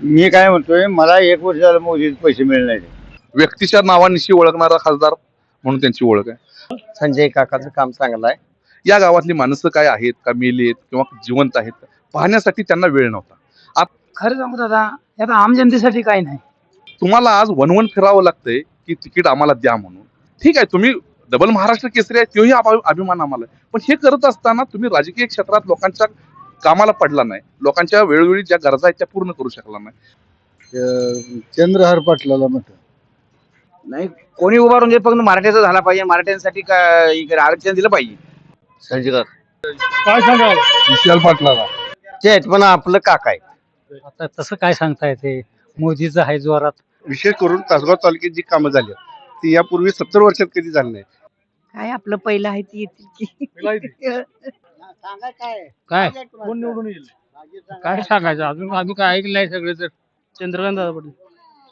मी काय म्हणतोय मला एक वर्ष झालं मोदीचे पैसे नाही व्यक्तीच्या नावानिशी ओळखणारा खासदार म्हणून त्यांची ओळख आहे. संजय काकाचं काम चांगलं आहे. या गावातली माणसं काय आहेत का मेली आहेत किंवा जिवंत आहेत पाहण्यासाठी त्यांना वेळ नव्हता. खरं सांगू दादा आता आम जनतेसाठी काही नाही. तुम्हाला आज वनवन फिरावं लागतंय की तिकीट आम्हाला द्या म्हणून. ठीक आहे तुम्ही डबल महाराष्ट्र केसरी आहे तोही अभि- अभिमान आम्हाला. पण हे करत असताना तुम्ही राजकीय क्षेत्रात लोकांच्या कामाला पडला नाही. लोकांच्या वेळोवेळी ज्या गरजा आहेत त्या पूर्ण करू शकला नाही. चंद्रहार पाटलाला म्हटलं. नाही कोणी उभारून देत फक्त मराठ्याचा झाला पाहिजे मराठ्यांसाठी आरक्षण दिलं पाहिजे? संजय काय सांगाल? विशाल पाटलाला. ते पण आपलं काका आहे आता तसं काय सांगता येते मोदीचं आहे जोरात. विशेष करून तासगाव तालुक्यात जी कामं झाली ती यापूर्वी सत्तर वर्षात कधी झाली नाही. काय आपलं पहिलं आहे ती येतील की. काय? कोण निवडून येईल? काय सांगायचं? अजून आम्ही काय ऐकलं नाही सगळे तर. चंद्रकांत दादा पाटील.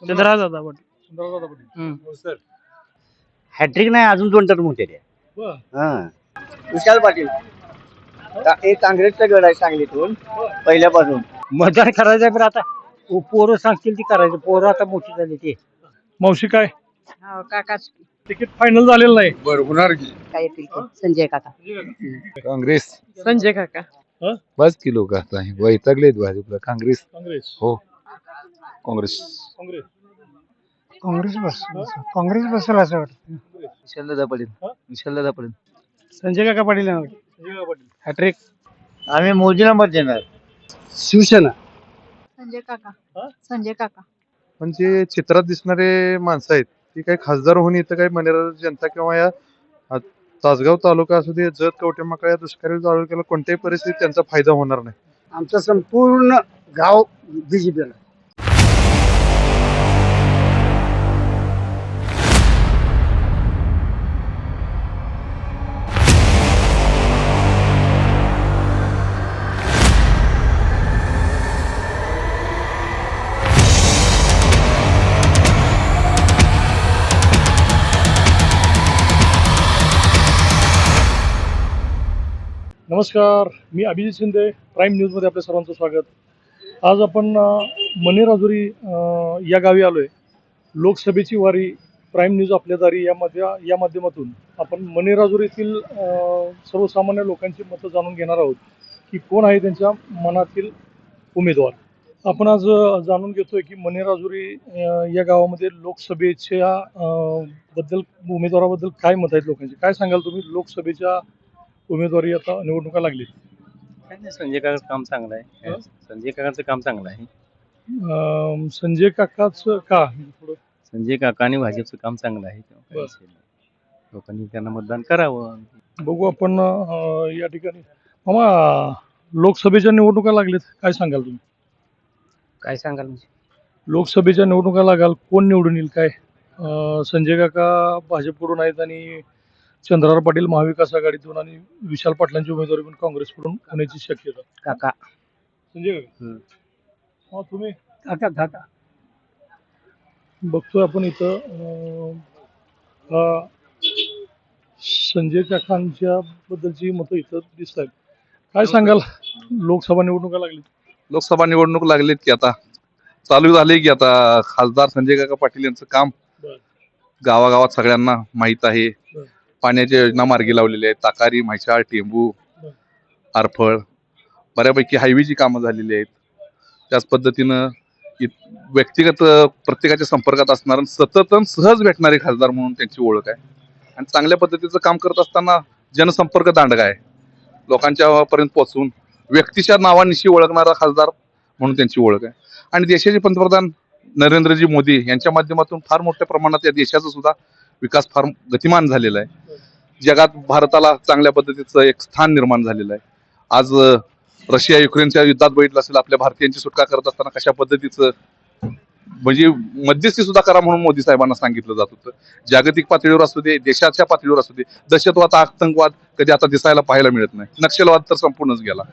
चंद्रकांत दादा पाटील. चंद्रकांत दादा पाटील. हॅट्रिक नाही अजून दोन टर्म होते ते. विशाल पाटील. का- एक काँग्रेसचा गड आहे सांगलीतून पहिल्यापासून. मतदान करायचं पण आता. पोरं सांगतील ती करायचं. पोरं आता मोठी झाली ते. मावशी काय? हो, काकाच तिकीट फायनल झालेलं नाही. बरं होणार की? काय येतील की? संजय काका. काँग्रेस. संजय काका. बस की लोक आता. वैतागलेत भाजपला. काँग्रेस. काँग्रेस. हो. काँग्रेस. काँग्रेस. काँग्रेस बस काँग्रेस बसेल असं वाटतं. विशालदादा पाटील. विशालदादा पाटील. संजय काका पाटील संजय काका पाटील. हॅट्रिक. आम्ही मोदीला मत देणार. शिवसेना. संजय काका. संजय काका. पण जे चित्रात दिसणारे माणसं आहेत ती काही खासदार होऊन इथं काही मनेरा जनता किंवा या तासगाव तालुका असू दे जत कवटेमाका या दुष्काळी तालुक्याला कोणत्याही परिस्थितीत त्यांचा फायदा होणार नाही. आमचं संपूर्ण गाव बीजेपीला नमस्कार मी अभिजित शिंदे प्राईम न्यूजमध्ये आपल्या सर्वांचं स्वागत. आज आपण अ, मनेराजुरी या गावी आलो आहे लोकसभेची वारी प्राईम न्यूज आपल्या दारी या मध्ये या माध्यमातून आपण मनेराजुरीतील अ, सर्वसामान्य लोकांची मतं जाणून घेणार आहोत की कोण आहे त्यांच्या मनातील उमेदवार. आपण आज जाणून घेतोय की मने राजुरी या गावामध्ये लोकसभेच्या बद्दल उमेदवाराबद्दल काय मत आहेत लोकांचे? काय सांगाल तुम्ही? लोकसभेच्या उमेदवारी आता निवडणुका लागली. काय नाही संजय काकाचं काम चांगलं आहे. हं? संजय काकाचं काम चांगलं आहे. अं, संजय काकाच का? थोडं संजय काका आणि भाजपचं काम चांगलं आहे. तेव्हा काही बरं. विषय नाही. लोकांनी त्यांना मतदान करावं. बघू आपण अं, या ठिकाणी. मामा लोकसभेच्या निवडणुका लागलेत. काय सांगाल तुम्ही? काय सांगाल म्हणजे? लोकसभेच्या निवडणुका लागाल. कोण निवडून येईल काय? अं, संजय काका भाजपकडून आहेत आणि चंद्रराव पाटील महाविकास आघाडीतून आणि विशाल पाटलांची उमेदवारी पण काँग्रेसकडून होण्याची शक्यता काका. संजय काका हं. हा तुम्ही? काका काका. बघतोय आपण इथं अं, हा संजय काकांच्या बद्दलची मतं इथं दिसत आहेत काय सांगाल? लोकसभा निवडणुका लागली लोकसभा निवडणूक लागलीत की आता? चालू झाले की आता खासदार संजय काका पाटील यांचं काम. बरं. गावागावात सगळ्यांना माहीत आहे. बरं. पाण्याच्या योजना मार्गी लावलेल्या आहेत. ताकारी म्हैसाळ टेंबू. आरफळ बऱ्यापैकी हायवेची कामं झालेली आहेत. त्याच पद्धतीनं व्यक्तिगत प्रत्येकाच्या संपर्कात असणार सतत सहज भेटणारे खासदार म्हणून त्यांची ओळख आहे. आणि चांगल्या पद्धतीचं काम करत असताना जनसंपर्क दांडगा आहे. लोकांच्या पर्यंत पोहोचून व्यक्तीच्या नावानिशी ओळखणारा खासदार म्हणून त्यांची ओळख आहे. आणि देशाचे पंतप्रधान नरेंद्रजी मोदी यांच्या माध्यमातून फार मोठ्या प्रमाणात या देशाचा सुद्धा विकास फार गतिमान झालेला आहे. जगात भारताला चांगल्या पद्धतीचं एक स्थान निर्माण झालेलं आहे. आज रशिया युक्रेनच्या युद्धात बघितलं असेल आपल्या भारतीयांची सुटका करत असताना कशा पद्धतीचं म्हणजे मध्यस्थी सुद्धा करा म्हणून मोदी साहेबांना सांगितलं जात होतं. जागतिक पातळीवर असू दे देशाच्या पातळीवर असू दे दहशतवाद आतंकवाद कधी आता दिसायला पाहायला मिळत नाही. नक्षलवाद तर संपूर्णच गेला.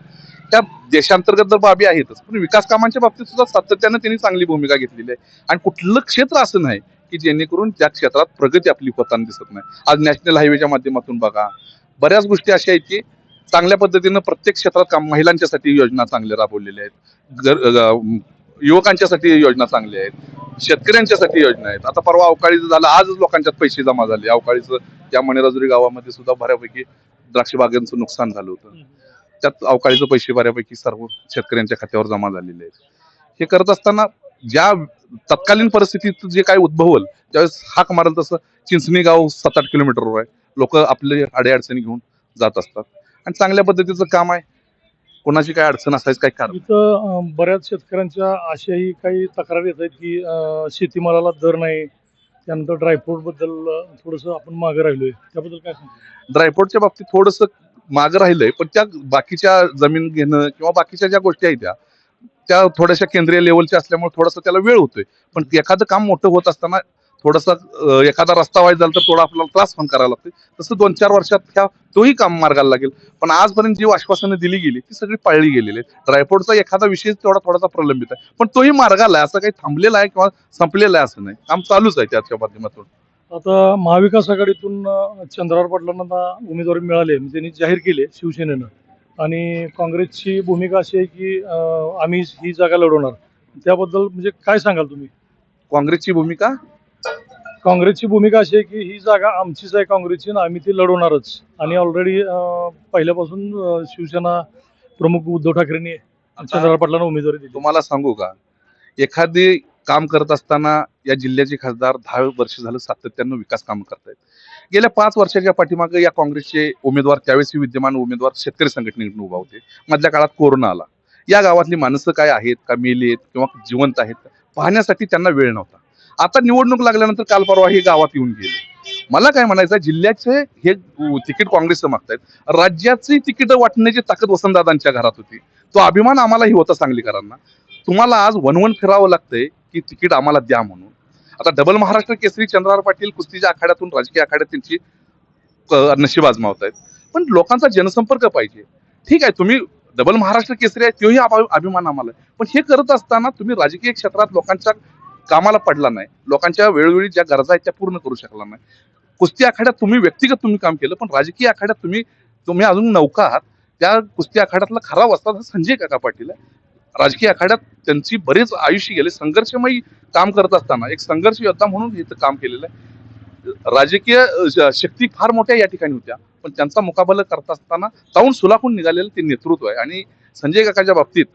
त्या देशांतर्गत तर बाबी आहेतच पण विकास कामांच्या बाबतीत सुद्धा सातत्यानं त्यांनी चांगली भूमिका घेतलेली आहे. आणि कुठलं क्षेत्र असं नाही की जेणेकरून त्या क्षेत्रात प्रगती आपली होताना दिसत नाही. आज नॅशनल हायवेच्या माध्यमातून बघा. बऱ्याच गोष्टी अशा आहेत की चांगल्या पद्धतीनं प्रत्येक क्षेत्रात काम महिलांच्यासाठी योजना चांगल्या राबवलेल्या आहेत. युवकांच्यासाठी योजना चांगल्या आहेत. शेतकऱ्यांच्यासाठी योजना आहेत. आता परवा अवकाळीचं झालं आजच लोकांच्यात पैसे जमा झाले. अवकाळीचं त्या मणेराजुरी गावामध्ये सुद्धा बऱ्यापैकी द्राक्ष बागांचं नुकसान झालं होतं. त्यात अवकाळीचे पैसे बऱ्यापैकी सर्व शेतकऱ्यांच्या खात्यावर जमा झालेले आहेत. हे करत असताना ज्या तत्कालीन परिस्थितीत जे काही उद्भवल ज्यावेळेस हाक मारल तसं चिंचणी गाव सात आठ किलोमीटरवर आहे. लोक आपले अडीअडचणी घेऊन जात असतात. आणि चांगल्या पद्धतीचं काम आहे. कोणाची काय अडचण असायचं काही कारण? इथं बऱ्याच शेतकऱ्यांच्या अशाही काही तक्रारी येत आहेत की शेतीमालाला दर नाही. त्यानंतर ड्रायफ्रूटबद्दल थोडस आपण मागे राहिलोय. त्याबद्दल काय ड्रायफ्रूटच्या बाबतीत थोडस मागं राहिलंय पण त्या बाकीच्या जमीन घेणं किंवा बाकीच्या ज्या गोष्टी आहेत त्या त्या थोड्याशा केंद्रीय लेवलच्या असल्यामुळे थोडासा त्याला वेळ होतोय. पण एखादं काम मोठं होत असताना थोडासा एखादा रस्ता व्हायचा झाला तर थोडा आपल्याला त्रास पण करावा लागतो तसं दोन चार वर्षात ह्या तोही काम मार्गाला लागेल. पण आजपर्यंत जी आश्वासनं दिली गेली ती सगळी पाळली गेलेली आहेत. ड्रायफ्रूटचा एखादा विषय थोडा थोडासा प्रलंबित आहे. पण तोही मार्गाला आहे. असं काही थांबलेला आहे किंवा संपलेलं आहे असं नाही. काम चालूच आहे त्याच्या माध्यमातून. आता महाविकास आघाडीतून चंद्रावर चंद्रराव पाटलांना उमेदवारी मिळाली म्हणजे त्यांनी जाहीर केली शिवसेनेनं. आणि काँग्रेसची भूमिका अशी आहे की आम्ही ही जागा लढवणार. त्याबद्दल म्हणजे काय सांगाल तुम्ही? काँग्रेसची भूमिका? काँग्रेसची भूमिका अशी आहे की ही जागा आमचीच आहे काँग्रेसची आणि आम्ही ती लढवणारच. आणि ऑलरेडी पहिल्यापासून शिवसेना प्रमुख उद्धव ठाकरेंनी चंद्रराव पाटलांना उमेदवारी दिली. तुम्हाला सांगू का? एखादी काम करत असताना या जिल्ह्याचे खासदार दहा वर्ष झालं सातत्यानं विकास काम करतायत. गेल्या पाच वर्षाच्या पाठीमागे या काँग्रेसचे उमेदवार त्यावेळेस विद्यमान उमेदवार शेतकरी संघटनेकडून उभा होते. मधल्या काळात कोरोना आला. या गावातली माणसं काय आहेत का मेलेत किंवा जिवंत आहेत पाहण्यासाठी त्यांना वेळ नव्हता. आता निवडणूक लागल्यानंतर काल परवा हे गावात येऊन गेले. मला काय म्हणायचं जिल्ह्याचे हे तिकीट काँग्रेसचं मागतायत. राज्याची तिकीट वाटण्याची ताकद वसंतदादांच्या घरात होती. तो अभिमान आम्हालाही होता सांगलीकरांना. तुम्हाला आज वनवन फिरावं लागतंय की तिकीट आम्हाला द्या म्हणून. आता डबल महाराष्ट्र केसरी चंद्रहार पाटील कुस्तीच्या आखाड्यातून राजकीय आखाड्यात त्यांची नशीब आजमावत आहेत पण लोकांचा जनसंपर्क पाहिजे. ठीक आहे तुम्ही डबल महाराष्ट्र केसरी आहे तोही अभिमान आम्हाला पण हे करत असताना तुम्ही राजकीय क्षेत्रात लोकांच्या कामाला पडला नाही. लोकांच्या वेळोवेळी ज्या गरजा आहेत त्या पूर्ण करू शकला नाही. कुस्ती आखाड्यात तुम्ही व्यक्तिगत तुम्ही काम केलं पण राजकीय आखाड्यात तुम्ही तुम्ही अजून नौका आहात. त्या कुस्ती आखाड्यातला खरा वस्ताद हा संजय काका पाटील आहे. राजकीय आखाड्यात त्यांची बरेच आयुष्य गेले. संघर्षमयी काम करत असताना एक संघर्ष योद्धा म्हणून इथं काम केलेलं आहे. राजकीय श- शक्ती फार मोठ्या या ठिकाणी होत्या. पण त्यांचा मुकाबला करत असताना जाऊन सुलाखून निघालेलं ते नेतृत्व आहे. आणि संजय काकाच्या बाबतीत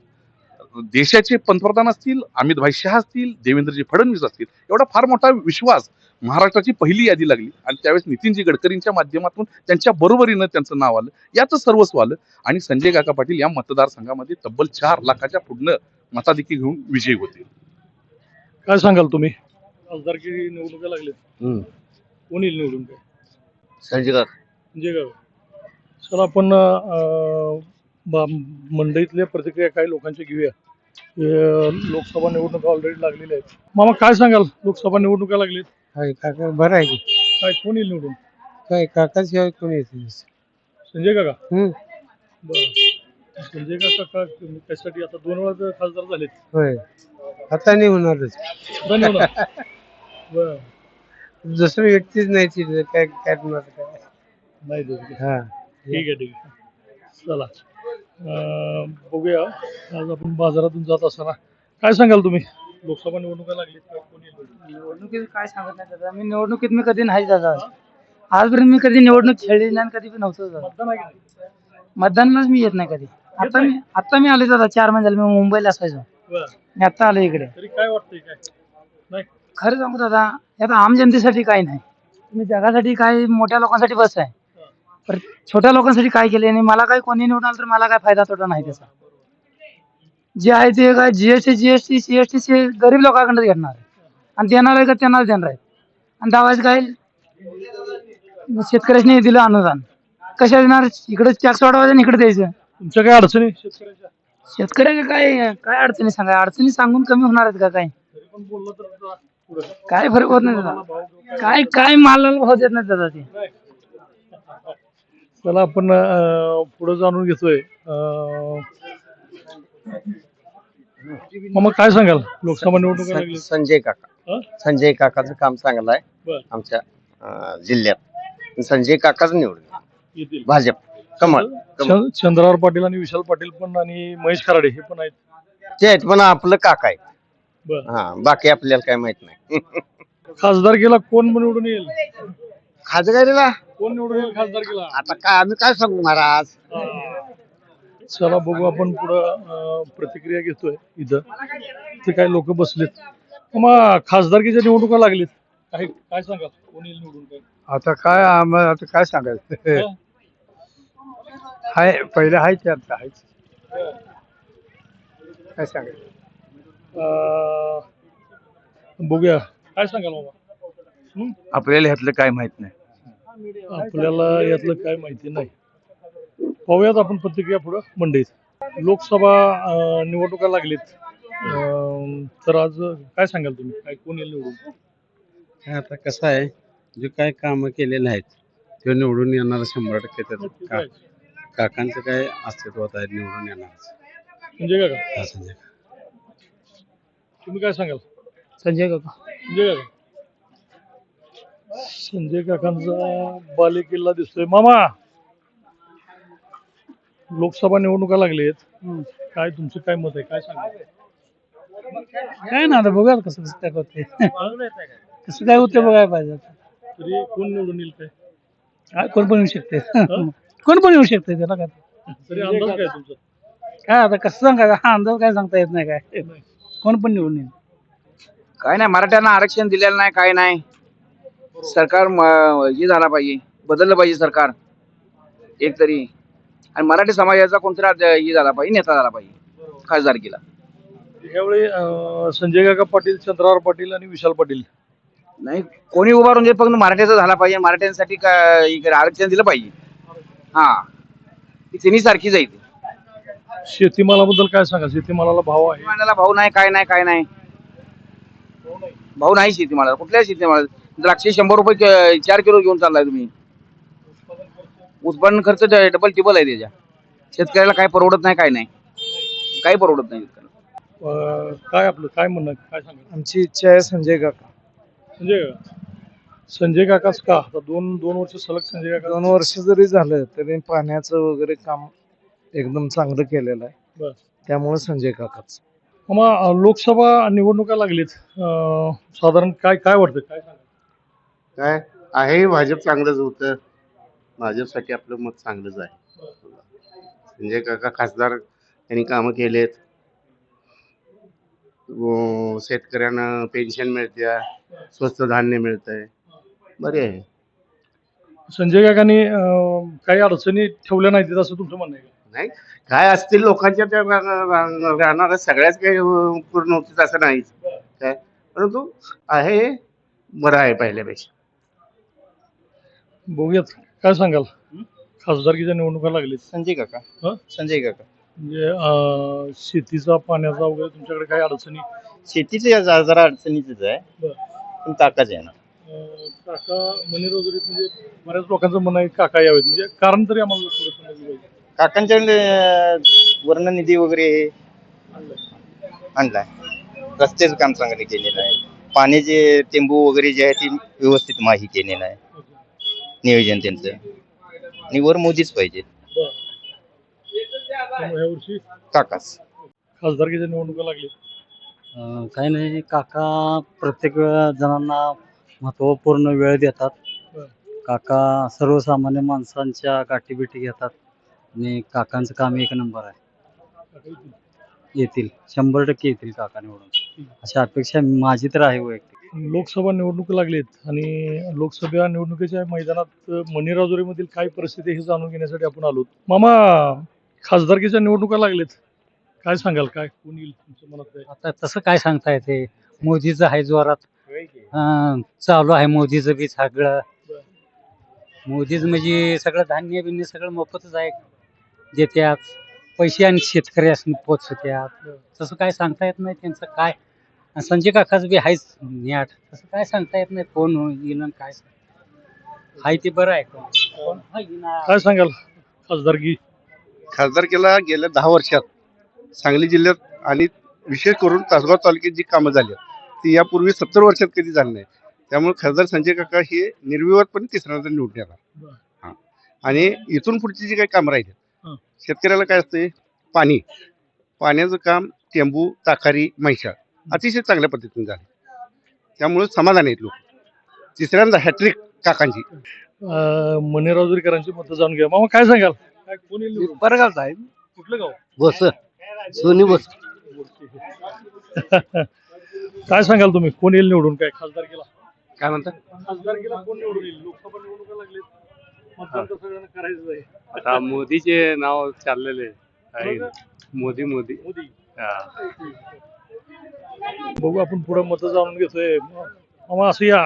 देशाचे पंतप्रधान असतील अमित भाई शहा असतील देवेंद्रजी फडणवीस असतील एवढा फार मोठा विश्वास महाराष्ट्राची पहिली यादी लागली. आणि त्यावेळेस नितीनजी गडकरींच्या माध्यमातून त्यांच्या बरोबरीनं त्यांचं नाव आलं. याचं सर्वस्व आलं. आणि संजय काका पाटील या मतदारसंघामध्ये तब्बल चार लाखाच्या पुढनं मताधिकी घेऊन विजयी होते. काय सांगाल तुम्ही? खासदारकी निवडणुका लागले. कोण येईल निवडून? काय संजय काका. म्हणजे चला आपण अं, बा- मंडईतल्या प्रतिक्रिया काही लोकांच्या घेऊया. लोकसभा निवडणुका ऑलरेडी लागलेल्या आहेत. मामा काय सांगाल? लोकसभा निवडणुका लागलीत. काय काका? बरं आहे की. काय कोण येईल निवडून? काय काकाशिवाय कोणी येते संजय काका? हम्म. बरं. संजय काका का त्यासाठी आता दोन वेळा तर खासदार झालेत. होय. आता नाही होणारच. धन्यवाद बरं. दुसरं व्यक्तीच नाही तिथे. काय करणार काय? नाही. हा. ठीक आहे ठीक आहे. चला. अं, बघूया. आज आपण बाजारातून जात असताना काय सांगाल तुम्ही? लोकसभा निवडणुका लागली? निवडणुकीत काय सांगत नाही दादा. मी निवडणुकीत मी कधी नाही दादा. आजपर्यंत मी कधी निवडणूक खेळली नाही आणि कधी पण नव्हतं दादा? मतदानालाच मी येत नाही कधी. आता मी आता मी आले दादा चार महिने झाले मी मुंबईला असायचो. मी आता आलो इकडे. काय वाटतंय काय? खरं सांगू दादा आता आम जनतेसाठी काही नाही. तुम्ही जगासाठी काय मोठ्या लोकांसाठी बस आहे. छोट्या लोकांसाठी काय केले आणि मला काय कोणी निवडून आलं तर मला काय फायदा तोटा नाही त्याचा. जे आहे ते काय जीएसटी जीएसटी सीएसटी सी गरीब लोकांकडे घेणार आणि देणार आहे का त्यांनाच देणार आहे. आणि दावायचं काय? शेतकऱ्याने दिलं अनुदान. कशा देणार? इकडे टॅक्स वाढवायचं आणि इकडे द्यायचं. तुमच्या काय अडचणी? शेतकऱ्याच्या काय काय अडचणी सांगा? अडचणी सांगून कमी होणार आहेत का काय? तरी पण बोललं तर जरा पुढं. काय फरक होत नाही घेऊ. काय काय मालाला भाव देत नाही दादा ते. चला आपण पुढे जाणून घेतोय. अं, मग काय सांगाल? लोकसभा निवडणुका लागली संजय काका? संजय काकाचं काम चांगलं आहे बर. आमच्या अं, जिल्ह्यात. संजय काकाच निवडून येतील. भाजप. कमळ. कमळ चं- चंद्रहार पाटील आणि विशाल पाटील पण आणि महेश खराडे हे पण आहेत. ते आहेत पण आपलं काका आहे बर. हा बाकी आपल्याला काय माहीत नाही. खासदारकीला कोण निवडून येईल? खासदारीला कोण निवडून येईल खासदारकीला? आता काय आम्ही काय सांगू महाराज? चला बघू आपण पुढं प्रतिक्रिया घेतोय इथं. ते काही लोक बसलेत. मग खासदारकीच्या निवडणुका लागलीत. काय काय सांगा कोण येईल निवडून काय आता काय आम्हाला आता काय सांगायचं? हं? हाय पहिले हाय ते आता हायच. काय सांगायचं? अं, बघूया. काय सांगाल बाबा? आपल्याला ह्यातलं काय माहीत नाही. आपल्याला यातलं काय माहिती नाही. पाहूयात आपण प्रतिक्रिया पुढं मंडईत. लोकसभा निवडणुका लागलीत. तर आज काय सांगाल तुम्ही? काय कोण येईल निवडून? आता कसं आहे जे काय कामं केलेले आहेत ते निवडून येणार शंभर टक्के त्याचं काकांचं काय अस्तित्वात आहे निवडून येणार म्हणजे काय संजय तुम्ही काय सांगाल? संजय काका. संजय काका? संजय काकांचा बाले किल्ला दिसतोय. मामा! लोकसभा निवडणुका लागलेत. काय तुमचं काय मत आहे? काय सांगा? काय ना आता बघा कसं कसं काय होते कसं काय होते बघायला पाहिजे. तरी कोण निवडून येईल काय? काय कोण पण येऊ शकते कोण पण येऊ शकते त्याला काय? तरी अंदाज काय तुमचा? काय आता कसं सांगा हा अंदाज काय सांगता येत नाही काय. कोण पण निवडून येईल. काय नाही मराठ्यांना आरक्षण दिलेलं नाही काय नाही. सरकार हे झाला पाहिजे बदललं पाहिजे सरकार. एक तरी. आणि मराठी समाजाचा कोणतरी हे झाला पाहिजे नेता झाला पाहिजे खासदारकीला. यावेळी संजय काका पाटील चंद्रराव पाटील आणि विशाल पाटील. नाही कोणी उभारून जे फक्त मराठ्याचा झाला पाहिजे मराठ्यांसाठी आरक्षण दिलं पाहिजे. हा. ती तिन्ही सारखीच आहे ती. शेतीमालाबद्दल काय सांगा शेतीमालाला भाव आहे. शेतीमालाला भाऊ नाही काय नाही काय नाही. भाऊ नाही. शेतीमाला कुठल्या शेतीमाला द्राक्षे शंभर रुपये चार किलो घेऊन चाललाय तुम्ही. उत्पन्न खर्च डबल टिबल आहे त्याच्या. शेतकऱ्याला काय परवडत नाही काय नाही. काही परवडत नाही शेतकऱ्याला. अं, काय आपलं काय म्हणणं आहे? काय सांगा आमची इच्छा आहे संजय काका. संजय काका संजय काकाच का? आता दोन दोन वर्ष सलग संजय काका. दोन वर्ष जरी झालं तरी पाण्याचं वगैरे काम एकदम चांगलं केलेलं आहे. बरं. त्यामुळे संजय काकाच. मग अं, लोकसभा निवडणुका लागलीत. अं, साधारण काय काय वाटतं काय सांगा काय? आहे भाजप चांगलंच होतं. भाजपसाठी आपलं मत चांगलंच आहे. संजय काका खासदार त्यांनी कामं केलेत. शेतकऱ्यांना पेन्शन मिळते स्वस्त धान्य मिळतंय. बरे आहे. संजय काकांनी काही अडचणी ठेवल्या नाहीत असं तुमचं म्हणणं आहे? नाही काय असतील लोकांच्या त्या राहणार सगळ्याच काही पूर्ण होतील असं नाहीच काय? परंतु आहे बरं आहे पहिल्यापेक्षा. बघूयात. काय सांगाल? खासदारकीच्या निवडणुका लागलीत. संजय काका. हं? संजय काका. म्हणजे अं, शेतीचा पाण्याचा वगैरे तुमच्याकडे काही अडचणी? शेतीचे जरा अडचणीच आहे. बरं. पण काकाच आहे ना. अं, काका मनी रोजरीत म्हणजे बऱ्याच लोकांचं म्हणणं आहे काका यावेत. म्हणजे कारण तरी आम्हाला थोडं समजलं पाहिजे. वर्ण निधी वगैरे आणलाय. रस्त्याचं काम चांगले केलेलं आहे. पाण्याचे टेंबू वगैरे जे आहे ते व्यवस्थित माही केलेलं आहे. नियोजन त्यांचं. आणि वर मोदीच पाहिजे. त्यामुळे ह्या वर्षी काकाच. खासदारकीच्या निवडणुका लागली. काही नाही. काका प्रत्येक जणांना महत्त्वपूर्ण वेळ देतात. काका सर्वसामान्य माणसांच्या गाठीबिटी घेतात. आणि काकांचं काम एक नंबर आहे. येतील. शंभर टक्के येतील काका निवडून. अशी अपेक्षा माझी तर आहे वैयक्तिक. लोकसभा निवडणूक लागलीत आणि लोकसभा निवडणुकीच्या मैदानात मणिराजुरीमधील काय परिस्थिती हे जाणून घेण्यासाठी आपण आलो मामा खासदारकीच्या निवडणुका लागलेत. काय सांगाल? काय कोण येईल तुमच्या मनात आता तसं काय सांगता येते? मोदीचं आहे जोरात. अं, चालू आहे मोदीचं बी सगळं. मोदीच म्हणजे सगळं धान्य बिन्य सगळं मोफतच आहे. देत्यात. पैसे आणि शेतकऱ्यास पोचत्यात. तसं काय सांगता येत नाही त्यांचं काय? आणि संजय काकाच बी आहेच न्याट. तसं काय सांगता येत नाही कोण येईन आणि काय हाय ते बरं आहे कोण. कोण हाय येईना. काय सांगाल खासदारकी? खासदारकीला गेल्या दहा वर्षात सांगली जिल्ह्यात आणि विशेष करून तासगाव तालुक्यात जी कामं झाली आहेत, ती यापूर्वी सत्तर वर्षात कधी झाली नाही. त्यामुळे खासदार संजय काका हे निर्विवादपणे तिसऱ्यांदा निवडून येणार. बरं. हा. आणि इथून पुढची जी काही कामं राहिली हं. शेतकऱ्याला काय असते पाणी. पाण्याचं काम टेंबू ताकारी म्हैसाळ अतिशय चांगल्या पद्धतीने झाले. त्यामुळे समाधान आहेत लोक. तिसऱ्यांदा हॅट्रिक काकांची. मने राजुरीकरांची मतं जाणून घ्या मामा काय सांगाल? काय कोण येईल निवडून? परगावचा आहे. कुठलं गाव? बस. सोनी बस. काय सांगाल तुम्ही? कोण येईल निवडून? काय खासदार केला काय म्हणता? खासदार केला कोण निवडून येईल? लोकसभा निवडणुका लागले मतदान तर सगळ्यांना करायचं आहे? आता मोदीचे नाव चाललेले आहे मोदी मोदी. मोदी. हा. बघू आपण पुढे मतं जाणून घेतोय. मामा असं या.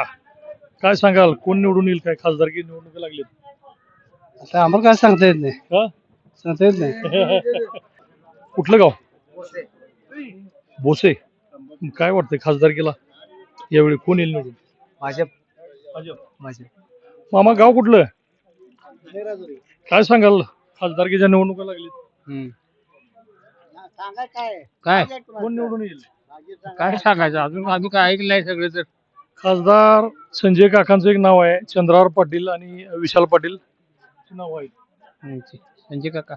काय सांगाल? कोण निवडून येईल? काय खासदारकी निवडणुका लागलेत? आता आम्हाला काय सांगता येत नाही. हा? सांगता येत नाही. कुठलं गाव? भोसे काय वाटतंय खासदारकीला? यावेळी कोण येईल निवडून? भाजप. भाजप. मामा गाव कुठलं? काय सांगाल? खासदारकीच्या निवडणुका लागलीत. काय? कोण निवडून येईल? काय सांगायचं? अजून आम्ही काय ऐकलं नाही सगळे तर. खासदार संजय काकांचं एक नाव आहे. चंद्रार पाटील आणि विशाल पाटील नाव आहे. संजय काका.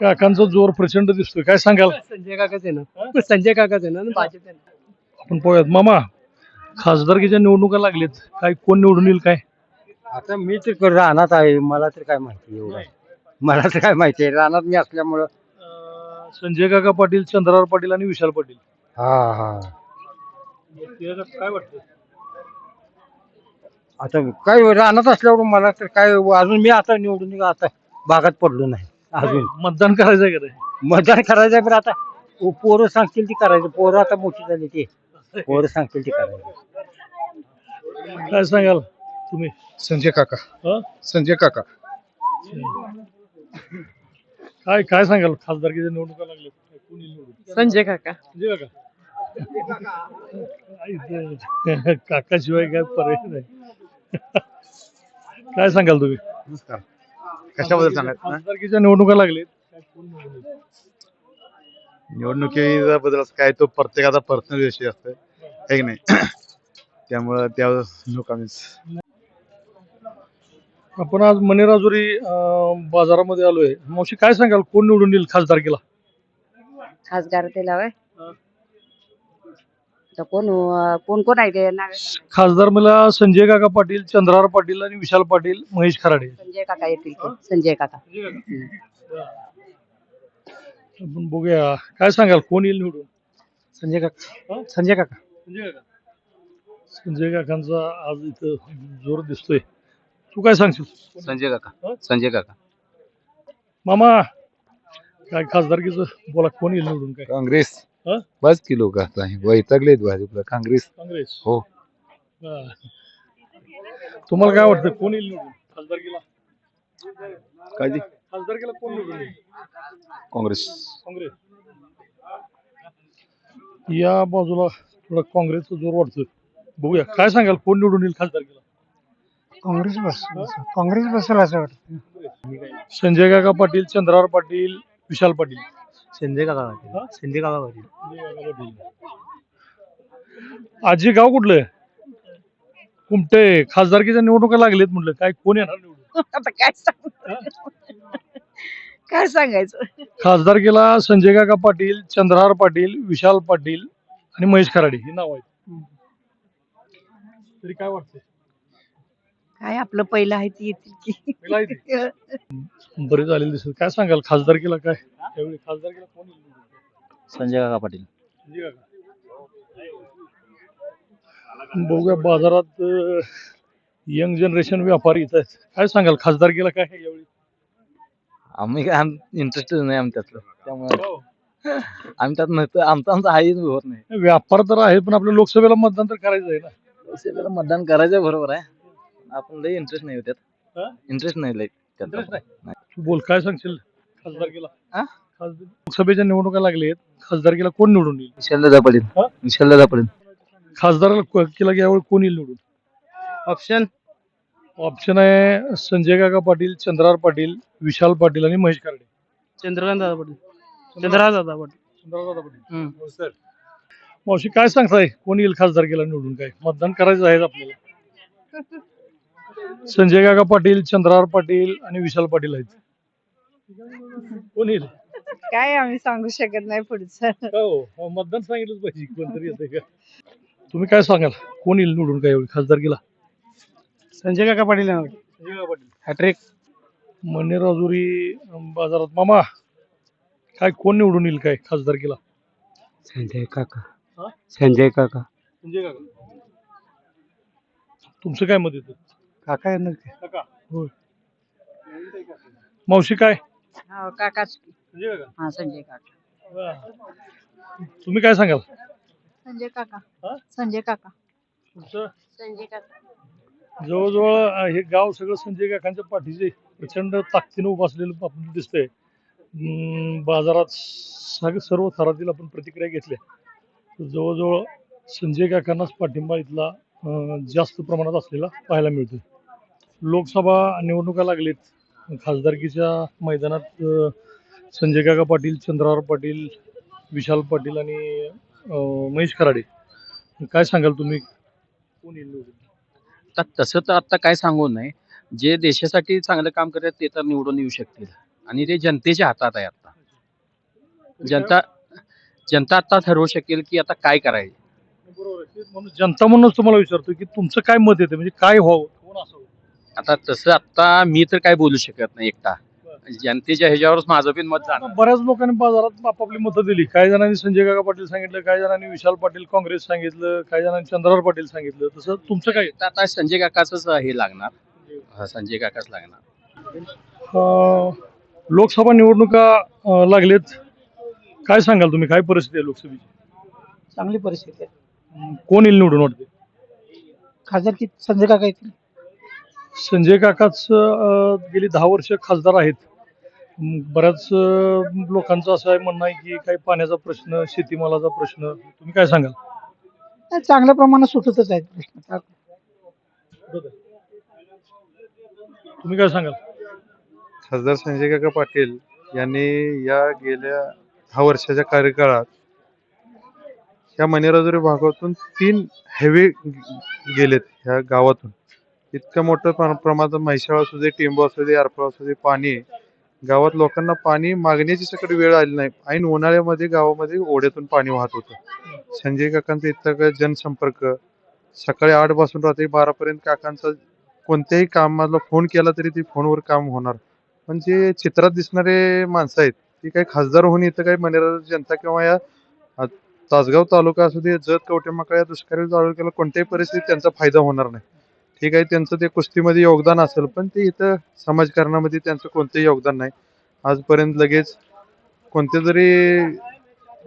काकांचा जोर प्रचंड दिसतोय. काय सांगाल? संजय काकाच आहे ना. संजय काकाच आहे ना भाजप आपण पाहूयात. मामा खासदारकीच्या निवडणुका लागलेत. काय कोण निवडून येईल काय? आता मी तर रानात आहे. मला तर काय माहिती एवढं. मला तर काय माहिती आहे. रानात मी असल्यामुळं संजय काका पाटील चंद्रार पाटील आणि विशाल पाटील. हा हा. काय वाटतं आता काय रानात असल्यावर मला तर काय अजून मी आता निवडून आता भागात पडलो नाही अजून. मतदान करायचंय का मतदान करायचंय पण आता पो- पोरं सांगतील ती करायचं पोरं आता मोठी झाली ती. पोरं सांगतील ती करायचं. काय सांगाल तुम्ही? संजय काका. हं? संजय काका. काय काय सांगाल? खासदारकीच्या निवडणुका लागल्या कोण येईल निवडून? संजय काका. संजय काका? काकाशिवाय काय पर्याय नाही. काय सांगाल तुम्ही? कशाबद्दल सांगा खासदारकीच्या निवडणुका लागलेत काय कोण निवडून येईल? निवडणुकीबद्दल असं काय तो प्रत्येकाचा पर्सनल विषय असतो आहे की नाही. त्यामुळं त्या लोक आम्ही आपण आज मनेराजुरी बाजारामध्ये आलोय. मावशी काय सांगाल? कोण निवडून येईल खासदारकीला? खासदार त्याला होय तर कोण अं, कोण कोण आहे ते नाव खासदार मला संजय काका पाटील चंद्रार पाटील आणि विशाल पाटील महेश खराडे. संजय काका येतील ते. संजय काका. आपण बघूया. काय सांगाल? कोण येईल निवडून? संजय काका? संजय काका. संजय काका. संजय काकांचा आज इथं जोर दिसतोय. तू काय सांगशील? संजय? काका. संजय काका. मामा काय खासदारकीचं बोला कोण येईल निवडून काय? काँग्रेस. हं? बस की लोक वैतागलेत भाजपला. काँग्रेस. काँग्रेस? हो. हा. तुम्हाला काय वाटतं कोण येईल निवडून? खासदारकीला? काय खासदारकीला कोण निवडून येईल? काँग्रेस. काँग्रेस. या बाजूला थोडा काँग्रेसचा ज़ोर वाटतोय बघूया काय सांगाल कोण निवडून येईल खासदारकीला? काँग्रेस बस काँग्रेस बसेल असं वाटतं. संजय काका पाटील चंद्रार पाटील विशाल पाटील. संजय काका? पाटील. संजय काका पाटील. आजी गाव कुठलं? कुमटे खासदारकीच्या निवडणुका लागलेत म्हटलं. काय कोण येणार निवडून? आता काय सांगू? काय सांगायचं? खासदारकीला संजय काका पाटील चंद्रहार पाटील विशाल पाटील आणि महेश खराडे ही नाव आहेत. तरी काय वाटतंय? काय आपलं पहिलं आहे ती येतील की. बरे झालेले दिसत काय सांगाल? खासदारकीला काय? त्यावेळी खासदारकीला कोण? येईल? संजय काका पाटील. बघूया बाजारात यंग जनरेशन व्यापारी येत आहेत. काय सांगाल? खासदारकीला काय आहे यावेळी? आम्ही काय इंटरेस्टेड नाही आम्ही त्यातलं. त्यामुळे हो. आम्ही त्यात नसतं आमचं आमचं हाईच होत नाही. व्यापार तर आहे पण आपल्या लोकसभेला मतदान तर करायचं आहे ना. सेवेला मतदान करायचं बरोबर आहे. आपण लई इंटरेस्ट नाही हा? त्यात. इंटरेस्ट नाही? तू बोल काय सांगशील? खासदारकीला. हा? खासदार लोकसभेच्या निवडणुका लागलेत खासदारकीला कोण निवडून येईल? विशाल दादा पडेल हा? विशाल दादा पडेल खासदाराला केला यावेळी कोण येईल निवडून? ऑप्शन ऑप्शन आहे संजय काका पाटील चंद्रार पाटील विशाल पाटील आणि महेश खराडे चंद्रकांत दादा पाटील. चंद्रकांत दादा पाटील. चंद्रकांत पाटील. हम्म. हो, सर. मावशी काय सांगताय? कोण येईल खासदारकीला निवडून? काय मतदान करायचं आहे आपल्याला? संजय काका पाटील चंद्रार पाटील आणि विशाल पाटील आहेत. कोण येईल? काय आम्ही सांगू शकत नाही पुढचं. हो हो, मतदान सांगितलंच पाहिजे कोणतरी येते का? तुम्ही काय सांगाल? कोण येईल निवडून काय एवढी? खासदारकीला? संजय काका पाटील येणार. हॅट्रिक. मन्ने राजुरी अं, बाजारात मामा. काय कोण निवडून येईल काय खासदारकीला? संजय काका. हा? संजय काका. संजय काका. तुमचं काय मत येतं काका येणार की? काका? मावशी काय? हो काकाच संजय काका? हा संजय काका. तुम्ही काय सांगाल? संजय काका. हा? संजय काका. तुमचं? संजय काका. जवळजवळ अं, हे गाव सगळं संजय काकांच्या पाठीचे प्रचंड ताकदीनं उभं असलेलं आपल्याला दिसतंय. अं, बाजारात सग- सर्व थरातील आपण प्रतिक्रिया घेतल्या. तर जवळजवळ संजय काकांनाच पाठिंबा इथला अं, जास्त प्रमाणात असलेला पाहायला मिळतोय. लोकसभा निवडणुका लागलीत. खासदारकीच्या मैदानात अं, संजय काका पाटील चंद्रहार पाटील विशाल पाटील आणि अं, महेश खराडे. काय सांगाल तुम्ही? कोण येईल निवडून? आता तसं तर आता काय सांगू नये. जे देशासाठी चांगलं काम करतात ते तर निवडून येऊ शकतील. आणि ते जनतेच्या हातात आहे आता. जनता जनता आता ठरवू शकेल की आता काय करायचं. बरोबर आहे. तेच म्हणून जनता म्हणूनच तुम्हाला विचारतो की तुमचं काय मत येतं? म्हणजे काय व्हावं? आता तसं आता मी तर काय बोलू शकत नाही एकटा. जनतेच्या ह्याच्यावरच माझं पण मत जाणार. बऱ्याच लोकांनी बाजारात आपापली मतं दिली. काही जणांनी संजय काका पाटील सांगितलं काही जणांनी विशाल पाटील काँग्रेस सांगितलं काही जणांनी चंद्रहार पाटील सांगितलं. तसं तुमचं काय? आता संजय काकाच हे लागणार. हा, संजय काकाच लागणार. लोकसभा निवडणुका लागलेत. काय सांगाल तुम्ही? काय परिस्थिती आहे लोकसभेची? चांगली परिस्थिती आहे. कोण येईल निवडून वाटते खासदार की संजय काका येतील. संजय काकाच गेली दहा वर्ष खासदार आहेत. बऱ्याच लोकांचं असं आहे म्हणणं आहे की काही पाण्याचा प्रश्न शेतीमालाचा प्रश्न तुम्ही काय सांगाल? चांगल्या प्रमाणात सुटतच आहेत प्रश्न. तुम्ही काय सांगाल? खासदार संजय काका पाटील यांनी या गेल्या दहा वर्षाच्या कार्यकाळात या मनेराजुरी भागातून तीन हेवे गेलेत ह्या गावातून. इतकं मोठं प्र- प्रमाणात म्हैसाळ असू दे टिंब असू दे आरपळ असू दे पाणी. आहे. गावात लोकांना पाणी मागण्याची सकट वेळ आली नाही. ऐन उन्हाळ्यामध्ये गावामध्ये ओढ्यातून पाणी वाहत होतं. संजय काकांचा इतका जनसंपर्क. सकाळी आठपासून रात्री बारापर्यंत काकांचा कोणत्याही कामाला फोन केला तरी ते फोनवर काम होणार. पण जे चित्रात दिसणारे माणसं आहेत ती काही खासदार होऊन इथं काही मनेरा जनता किंवा या तासगाव तालुका असू दे जत कवठेमाकळ या दुष्काळी तालुक्याला कोणत्याही परिस्थितीत त्यांचा फायदा होणार नाही. ठीक आहे त्यांचं ते कुस्तीमध्ये योगदान असेल पण ते इथं समाजकारणामध्ये त्यांचं कोणतंही योगदान नाही. आजपर्यंत लगेच कोणत्या जरी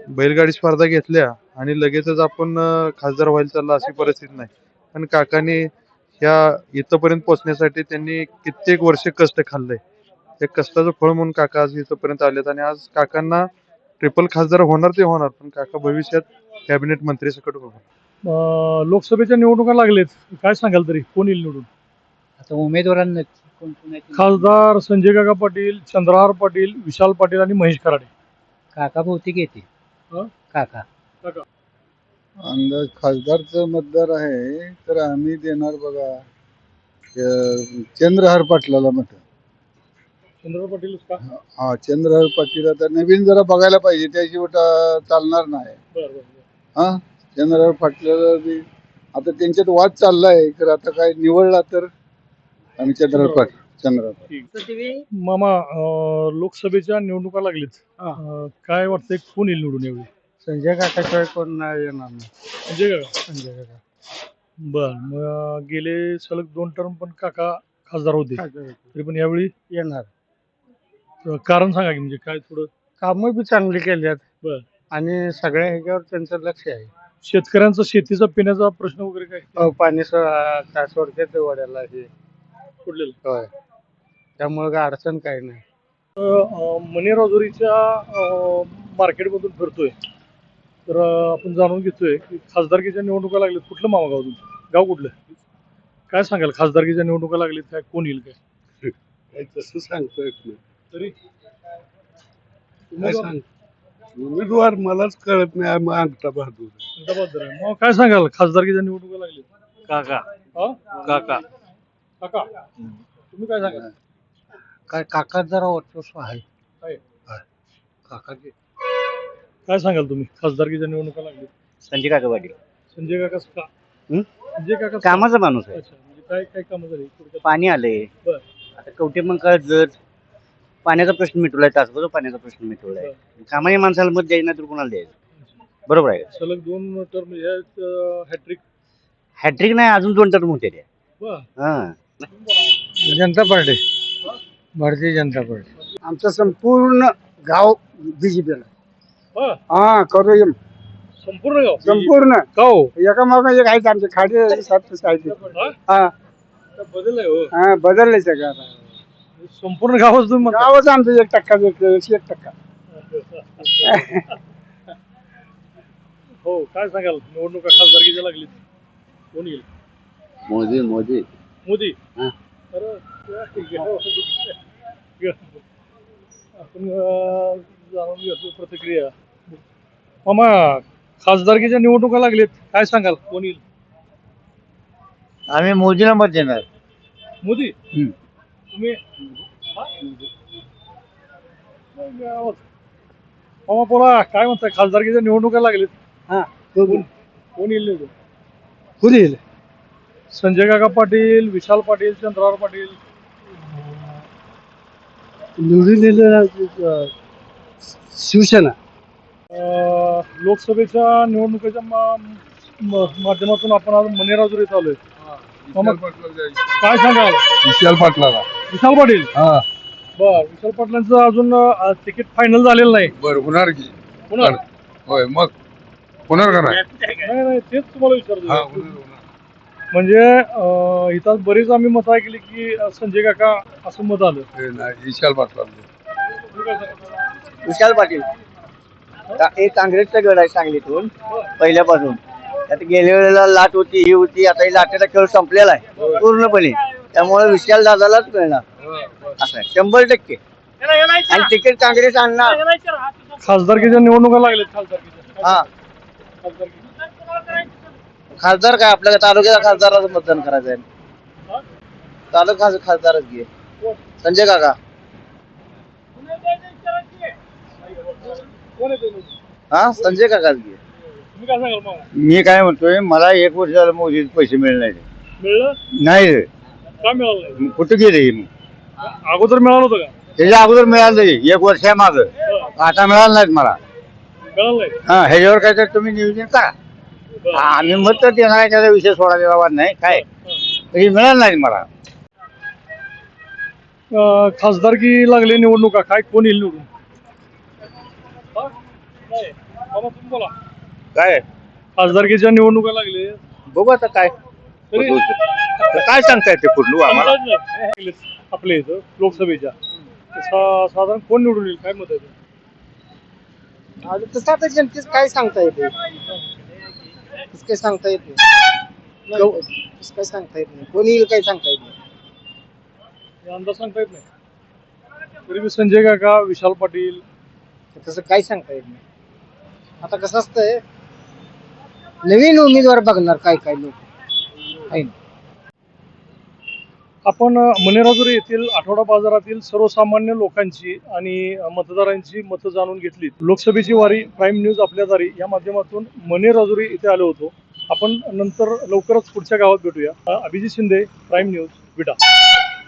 बैलगाडी स्पर्धा घेतल्या आणि लगेचच आपण अं, खासदार व्हायला चाललं अशी परिस्थिती नाही. पण काकांनी ह्या इथंपर्यंत पोहोचण्यासाठी त्यांनी कित्येक वर्ष कष्ट खाल्लंय त्या कष्टाचं फळ म्हणून काका आज इथंपर्यंत आलेत आणि आज काकांना ट्रिपल खासदार होणार ते होणार पण काका भविष्यात कॅबिनेट मंत्री सकट होणार. लोकसभेच्या निवडणुका लागलेत. काय सांगाल तरी? कोण येईल निवडून? आता उमेदवारांना कोण कोण आहेत? खासदार संजय काका पाटील चंद्रहार पाटील विशाल पाटील आणि महेश खराडे काका बहुतेक येते हं? काका. अंदाज खासदारचं मतदार आहे तर आम्ही देणार बघा. अं, चंद्रहार पाटलाला मत. चंद्रहार पाटील का? हा चंद्रहार पाटील आता नवीन जरा बघायला पाहिजे त्याशिवाय टा- चालणार नाही. बरं बरं बरं. हा? चंद्रहार पाटलाला बी- आता त्यांच्यात वाद चाललाय. तर आता काय निवडला तर आम्ही पाटील चंद्रहार पाटील. मामा अं, लोकसभेच्या निवडणुका लागलीत. अं, काय वाटतंय कोण येईल निवडून यावेळी? संजय काकाशिवाय कोण नाही येणार नाही. संजय काका? संजय काका. बर मग अं, गेले सलग दोन टर्म पण काका खासदार होते. तरी पण यावेळी? येणार. अं, कारण सांगा की म्हणजे काय थोडं. कामं बी चांगली केली आहेत बर. आणि सगळ्या ह्याच्यावर त्यांचं लक्ष आहे. शेतकऱ्यांचा शेतीचा पिण्याचा प्रश्न वगैरे काय? अहो, पाणी स- काय वड्याला हे सोडलेलं होय. त्यामुळे काय अडचण काही नाही. मणी राजुरीच्या अं, मार्केटमधून फिरतोय. तर अं, आपण जाणून घेतोय की खासदारकीच्या निवडणुका लागल्यात. कुठलं मामा गाव तुमचं? गाव कुठलं? काय सांगाल? खासदारकीच्या निवडणुका लागलीत काय? कोण येईल काय तसं सांगतो येत नाही. तरी? काय सांग उमेदवार मलाच कळत नाही आम्ही अंगठा बहादूर आहे. मग काय सांगाल? खासदारकीच्या निवडणुका लागलीत काका. हा? काका. काका. तुम्ही काय सांगाल? काय काका जरा वर्चस्व आहे. आहे. काय सांगाल तुम्ही? खासदारकीच्या निवडणुका लागली. संजय काका पाटील. संजय काका का हं? संजय काका कामाचा माणूस आहे. अच्छा म्हणजे काय काय कामं झाली? थोडक्यात? पाणी आलंय. बर. आता कवटे मग जर पाण्याचा प्रश्न मिटवलाय तासगावचा पाण्याचा प्रश्न मिटवलाय कामाने माणसाला मत द्यायचं नाही तर कोणाला द्यायचं? बरोबर आहे सलग दोन टर्म हॅट्रिक हॅट्रिक नाही अजून दोन टर्म होते ते हा. जनता पार्टी. भारतीय जनता पार्टी. आमचं संपूर्ण गाव बीजेपीला हा हा करू संपूर्ण गाव? संपूर्ण. का हो? एका मागे एक आहेत आमचे खाडे सात आहेत. हा? हा. बदल आहे हो. हा बदलले सगळं आता. संपूर्ण गावच तुम्ही म्हणता. गावच आमचं एक टक्का एकशे एक टक्का. हो काय सांगाल? निवडणुका खासदारकीच्या लागलीत. कोण येईल? मोदी मोदी. मोदी? हा. अरे, घ्या. आपण अं, जाणून घेतो प्रतिक्रिया. मामा खासदारकीच्या निवडणुका लागलीत. काय सांगाल? कोण येईल? आम्ही मोदीला मत देणार. मोदी? हम्म. तुम्ही हा? मामा बोला काय म्हणताय? खासदारकीच्या निवडणुका लागलीत. हा. कोण कोण येईल निवडून? कोण येईल? संजय काका पाटील विशाल पाटील चंद्रावर पाटील. निवडून शिवसेना. अं, लोकसभेच्या निवडणुकीच्या मा- म- माध्यमातून आपण आज मनेराजूर इथं आलोय मामा, काय सांगाल? विशाल पाटलाला. विशाल पाटील? हा. बर विशाल पाटलांचं अजून अं, तिकीट फायनल झालेलं नाही. बरं होणार की? पुन्हा होय मग? होणार का नाही? नाही नाही तेच तुम्हाला विचारतो हा, होणार, होणार. म्हणजे अं, इथं बरीच आम्ही मत ऐकली की अं, संजय काका असं मत आलं. हे नाही, विशाल पाटला? विशाल पाटील. एक काँग्रेसचा गड आहे सांगलीतून पहिल्यापासून. त्यात गेल्या वेळेला लाट होती ही होती आता ही लाटेचा खेळ संपलेला आहे पूर्णपणे. त्यामुळे विशाल दादालाच मिळणार. असं शंभर टक्के. आणि तिकीट काँग्रेस आणणार. खासदारकीच्या निवडणुका खासदारकीच्या. हा. खासदार काय? आपल्या तालुक्याचा खासदाराचं मतदान करायचं आहे तालुका खासदारच घे. संजय काका? हा? संजय काकाच घे. मी काय म्हणतोय मला एक वर्ष झालं मोदीचे पैसे मिळले नाही. का मिळालं नाही? मग कुठं गेले? अगोदर मिळालं होतं का? त्याच्या अगोदर मिळालं एक वर्षा माग. आता मिळालं नाहीत मला. मिळालं नाही? हा ह्याच्यावर काय तर तुम्ही नियोजन करा. हा, आम्ही मत तर देणार आहे त्याचा विषय सोडायला वाद नाही. काय? तरी मिळालं नाही मला. अं, खासदारकी लागली निवडणुका. काय कोण येईल निवडून? हा? नाही. मामा, तुम्ही बोला. काय? खासदारकीच्या निवडणुका लागले. बघू आता काय. तरी काय सांगता येते कुठलं आम्हाला? अंदाज नाही. आपल्या इथं लोकसभेच्या. सा- साधारण कोण निवडून येईल? काय मत आहे तुमचं? तसं आता जनतेच काय सांगता येते तसं काय सांगता येत नाही. गव- तसं काय सांगता येत नाही. कोणी येईल काय सांगता येत नाही. हे अंदाज सांगता येत नाही. तरी मी संजय काका विशाल पाटील. तसं काय सांगता येत नाही. आता कसं असतंय नवीन उमेदवार बघणार काय काय लोक. आहे ना. आपण मनेराजुरी येथील आठवडा बाजारातील सर्वसामान्य लोकांची आणि मतदारांची मतं जाणून घेतली लोकसभेची वारी प्राईम न्यूज आपल्या दारी. या माध्यमातून मनेराजुरी इथे आलो होतो. आपण नंतर लवकरच पुढच्या गावात भेटूया. Abhijit Shinde prime news Vita